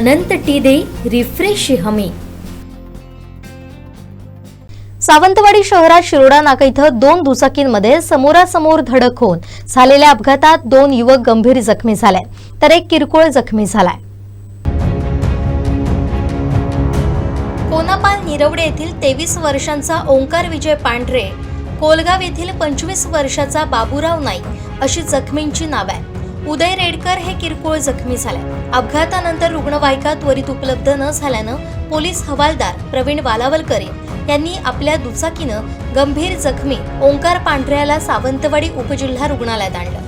अनंत T दे refresh हमी. सावंतवाडी शहरात शिरोडा नाका इथं दोन दुचाकींमध्ये समोरासमोर धडक होऊन झालेल्या अपघातात दोन युवक गंभीर जखमी झाले तर एक किरकोळ जखमी झालाय. कोनापाल निरवडे येथील तेवीस वर्षांचा ओंकार विजय पांढरे कोलगाव येथील पंचवीस वर्षाचा बाबूराव नाईक अशी जखमींची नाव आहे उदय रेडकर हे किरकोळ जखमी झाले. अपघातानंतर रुग्णवाहिका त्वरित उपलब्ध न झाल्यानं पोलीस हवालदार प्रवीण वालावलकर यांनी आपल्या दुचाकीनं गंभीर जखमी ओंकार पांढऱ्याला सावंतवाडी उपजिल्हा रुग्णालयात आणलं.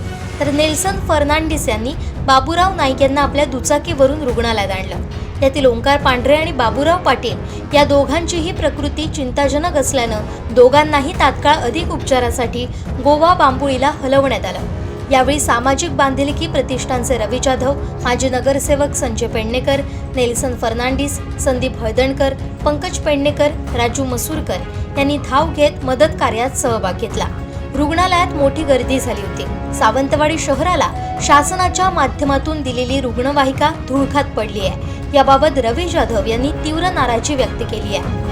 तर नेल्सन फर्नांडिस यांनी बाबूराव नाईक यांना आपल्या दुचाकीवरून रुग्णालयात आणलं. त्यातील ओंकार पांढरे आणि बाबूराव पाटील या दोघांचीही प्रकृती चिंताजनक असल्यानं दोघांनाही तात्काळ अधिक उपचारासाठी गोवा बांबुळीला हलवण्यात आलं. यावेळी सामाजिक बांधिलकी प्रतिष्ठानचे रवी जाधव माजी नगरसेवक संजय पेडणेकर नेल्सन फर्नांडिस संदीप हळदणकर पंकज पेडणेकर राजू मसूरकर यांनी धाव घेत मदत कार्यात सहभाग घेतला. रुग्णालयात मोठी गर्दी झाली होती. सावंतवाडी शहराला शासनाच्या माध्यमातून दिलेली रुग्णवाहिका धुळखात पडली आहे. याबाबत रवी जाधव यांनी तीव्र नाराजी व्यक्त केली आहे.